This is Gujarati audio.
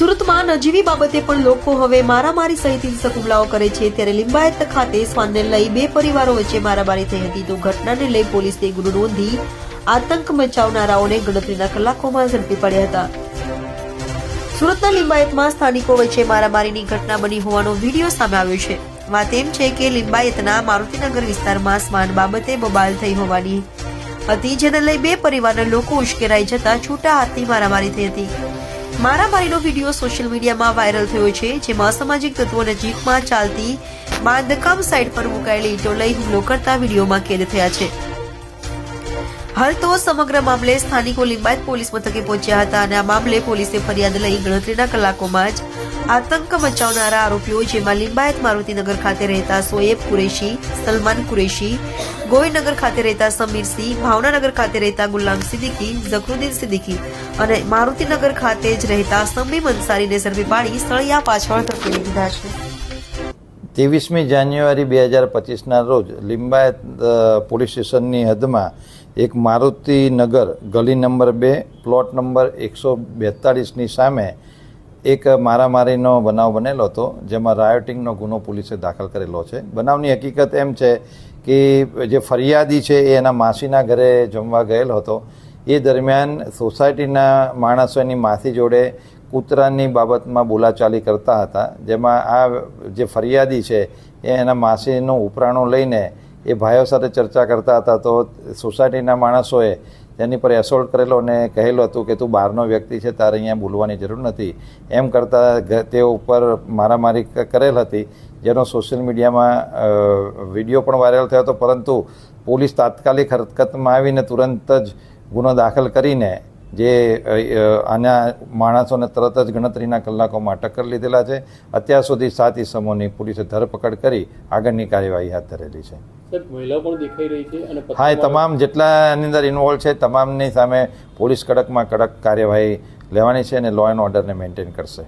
સુરતમાં નજીવી બાબતે પણ લોકો હવે મારામારી સહિત હિંસક હુમલાઓ કરે છે. ત્યારે લિંબાયત ખાતે શ્વાનને લઈ બે પરિવારો વચ્ચે મારામારી થઈ હતી. તો ઘટનાને લઈ પોલીસે ગુનો નોંધી આતંક મચાવનારાઓને ગણતરીના કલાકોમાં ઝડપી પડ્યા હતા. સુરતના લિંબાયતમાં સ્થાનિકો વચ્ચે મારામારીની ઘટના બની હોવાનો વીડિયો સામે આવ્યો છે. વાત એમ છે કે લિંબાયતના મારુતિનગર વિસ્તારમાં શ્વાન બાબતે બબાલ થઈ હોવાની હતી, જેને લઈ બે પરિવારના લોકો ઉશ્કેરાઈ જતા છૂટા હાથની મારામારી થઈ હતી. મારામારીનો વીડિયો સોશિયલ મીડિયામાં વાયરલ થયો છે, જેમાં સામાજિક તત્વો નજીકમાં ચાલતી બાંધકામ સાઇટ પર મુકાયેલી ઈંટો લઈ હુમલો કરતા વિડીયોમાં કેદ થયા છે. હાલ તો સમગ્ર મામલે સ્થાનિકો લિંબાયત પોલીસ મથકે પહોંચ્યા હતા અને આ મામલે પોલીસે ફરિયાદ લઈ ગણતરીના કલાકોમાં જ આતંક મચાવનારા આરોપીઓ જેમાં લિંબાયત મારુતિનગર ખાતે રહેતા સોએબ કુરેશી, સલમાન કુરેશી ગોવિંદનગર ખાતે રહેતા સમીરસિંહ ભાવનાનગર ખાતે રહેતા ગુલામ સિદ્દીકી, ઝકરુદ્દીન સિદ્દીકી અને મારુતિનગર ખાતે જ રહેતા સમીમ અંસારીને ઝડપી પાડી સળિયા પાછળ ધકેલી દીધા છે. ત્રેવીસમી જાન્યુઆરી બે હજાર પચીસના રોજ લિંબાયત પોલીસ સ્ટેશનની હદમાં એક મારુતિનગર ગલી નંબર બે, પ્લોટ નંબર એકસો બેતાળીસની સામે એક મારામારીનો બનાવ બનેલો હતો, જેમાં રાયોટિંગનો ગુનો પોલીસે દાખલ કરેલો છે. બનાવની હકીકત એમ છે કે જે ફરિયાદી છે એ એના માસીના ઘરે જમવા ગયેલો હતો. એ દરમિયાન સોસાયટીના માણસો એની માસી જોડે કૂતરાની બાબતમાં બોલાચાલી કરતા હતા, જેમાં આ જે ફરિયાદી છે, એ એના માસીનો ઉપરાણો લઈને એ ભાઈઓ સાથે ચર્ચા કરતા હતા. તો સોસાયટીના માણસોએ તેની પર એસોલ્ટ કરેલો અને કહેલું હતું કે, તું બહારનો વ્યક્તિ છે, તારે અહીંયા બોલવાની જરૂર નથી. એમ કરતાં તે ઉપર મારામારી કરેલ હતી, જેનો સોશિયલ મીડિયામાં વીડિયો પણ વાયરલ થયો હતો. પરંતુ પોલીસ તાત્કાલિક હરકતમાં આવીને તુરંત જ ગુનો દાખલ કરીને જે આના માણસોને તરત જ ગણતરીના કલાકોમાં અટક કરી લીધેલા છે. અત્યાર સુધી સાત ઇસમોની પોલીસે ધરપકડ કરી આગળની કાર્યવાહી હાથ ધરેલી છે. સર મહિલાઓ પણ દેખાઈ રહી છે અને હા એ તમામ જેટલા એની અંદર ઇન્વોલ્વ છે તમામની સામે પોલીસ કડકમાં કડક કાર્યવાહી લેવાની છે અને લો એન્ડ ઓર્ડરને મેન્ટેન કરશે.